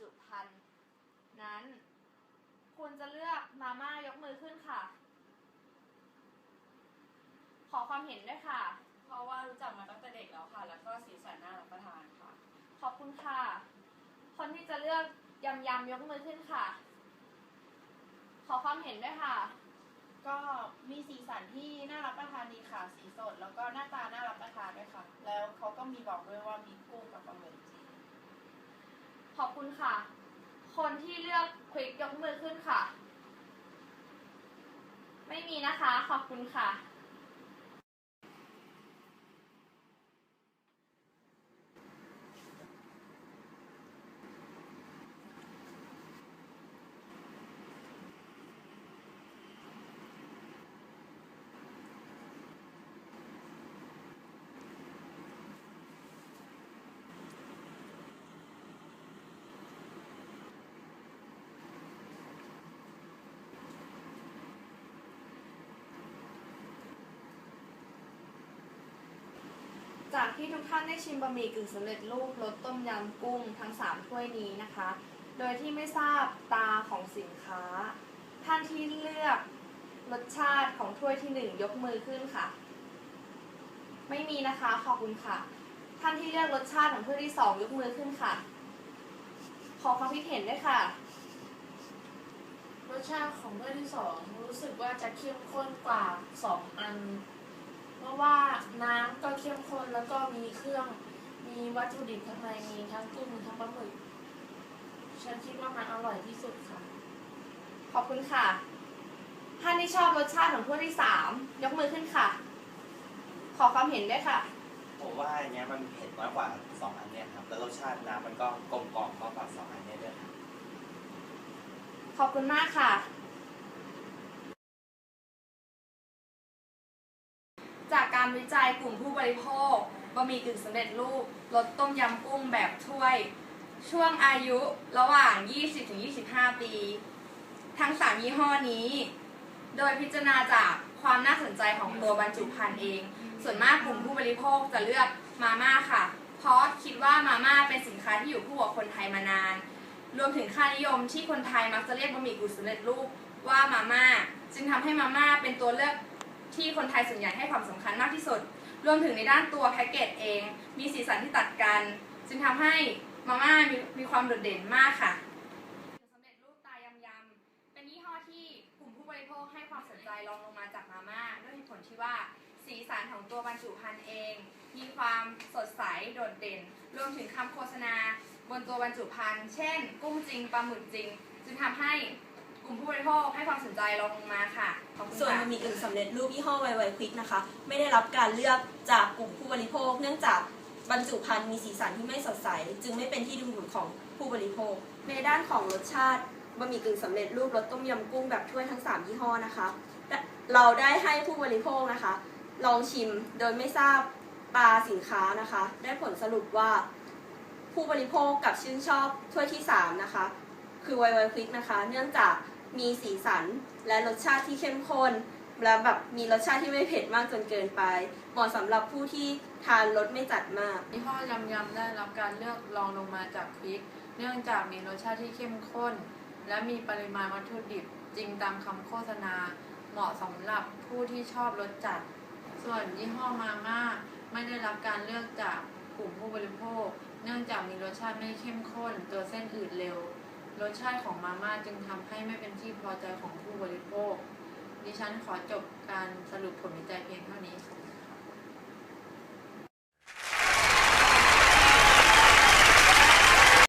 จุภัณฑ์นั้น คุณจะเลือกมาม่ายกมือขึ้นค่ะ ขอความเห็นด้วยค่ะ เพราะว่ารู้จักมาตั้งแต่เด็กแล้วค่ะ แล้วก็สีสันน่ารับประทานค่ะ ขอบคุณค่ะ คนที่จะเลือกยำยำยกมือขึ้นค่ะ ขอความเห็นด้วยค่ะ ก็มีสีสันที่น่ารับประทานดีค่ะ สีสด แล้วก็หน้าตาน่ารับประทานด้วยค่ะ แล้วเขาก็มีบอกด้วยว่ามีกุ้งกับปลาหมึก ขอบคุณค่ะ คนที่เลือกควิกยกมือขึ้นค่ะ ไม่มีนะคะ ขอบคุณค่ะ จากที่ทุกท่านได้ชิมบะหมี่กึ่งสำเร็จรูปรสต้มยำกุ้งทั้ง 3 ถ้วยนี้นะคะ โดยที่ไม่ทราบตาของสินค้า ท่านที่เลือกรสชาติของถ้วยที่ 1 ยกมือขึ้นค่ะ ไม่มีนะคะขอบคุณค่ะ ท่านที่เลือกรสชาติของถ้วยที่ 2 ยกมือขึ้นค่ะ ขอความคิดเห็นด้วยค่ะ รสชาติของถ้วยที่สองรู้สึกว่าจะเข้มข้นกว่าสองอัน ราะว่าน้ำก็เข้มข้นแล้วก็มีเครื่องมีวัตถุดิบข้างในมีทั้งกุ้งมีทั้งปลาหมึกฉันคิดว่ามันอร่อยที่สุดค่ะ ขอบคุณค่ะ ท่านที่ชอบรสชาติของถ้วยที่สามยกมือขึ้นค่ะ ขอความเห็นด้วยค่ะ ผมว่าอันเนี้ยมันเผ็ดน้อยกว่าสองอันเนี้ยครับแล้วรสชาติน้ำมันก็กลมกล่อมมากกว่าสองอันเนี้ยด้วยครับ ขอบคุณมากค่ะ จากการวิจัยกลุ่มผู้บริโภคบะหมี่กึ่งสำเร็จรูปรสต้มยำกุ้งแบบถ้วย ช่วงอายุระหว่าง 20-25 ปี ทั้ง 3 ยี่ห้อนี้ โดยพิจารณาจากความน่าสนใจของตัวบรรจุภัณฑ์เอง ส่วนมากกลุ่มผู้บริโภคจะเลือกมาม่าค่ะ เพราะคิดว่ามาม่าเป็นสินค้าที่อยู่คู่กับคนไทยมานาน รวมถึงค่านิยมที่คนไทยมักจะเรียกบะหมี่กึ่งสำเร็จรูปว่ามาม่า จึงทำให้มาม่าเป็นตัวเลือก ที่คนไทยส่วนใหญ่ให้ความสำคัญมากที่สุด รวมถึงในด้านตัวแพ็กเกจเอง มีสีสันที่ตัดกัน จึงทำให้มาม่ามีมีความโดดเด่นมากค่ะสำเร็จรูปตายำยำเป็นยี่ห้อที่กลุ่มผู้บริโภคให้ความสนใจรองลงมาจากมาม่าด้วยผลที่ว่าสีสันของตัวบรรจุภัณฑ์เอง มีความสดใสโดดเด่น รวมถึงคำโฆษณาบนตัวบรรจุภัณฑ์ เช่น กุ้งจริงปลาหมึกจริง จึงทำให้ กลุ่มผู้บริโภคให้ความสนใจรองลงมาค่ะขอบคุณส่วนค่ะบะหมี่กึ่งสำเร็จรูปยี่ห้อไวไวควิกนะคะ ไม่ได้รับการเลือกจากกลุ่มผู้บริโภค เนื่องจากบรรจุภัณฑ์มีสีสันที่ไม่สดใส จึงไม่เป็นที่ดึงดูดของผู้บริโภค ในด้านของรสชาติบะหมี่กึ่งสำเร็จรูปรสต้มยำกุ้งแบบถ้วยทั้ง 3 ยี่ห้อนะคะและเราได้ให้ผู้บริโภคนะคะ ลองชิมโดยไม่ทราบตาสินค้านะคะ ได้ผลสรุปว่า ผู้บริโภคกับชื่นชอบถ้วยที่ 3 นะคะ คือไวไวควิกนะคะ เนื่องจาก มีสีสันและรสชาติที่เข้มข้น และแบบมีรสชาติที่ไม่เผ็ดมากจนเกินไป เหมาะสำหรับผู้ที่ทานรสไม่จัดมากยี่ห้อยำยำได้รับการเลือกรองลงมาจากพริก เนื่องจากมีรสชาติที่เข้มข้น และมีปริมาณวัตถุดิบจริงตามคำโฆษณา เหมาะสำหรับผู้ที่ชอบรสจัด ส่วนยี่ห้อมาม่าไม่ได้รับการเลือกจากกลุ่มผู้บริโภค เนื่องจากมีรสชาติไม่เข้มข้น ตัวเส้นอืดเร็ว รสชาติของมาม่าจึงทำให้ไม่เป็นที่พอใจของผู้บริโภค ดิฉันขอจบการ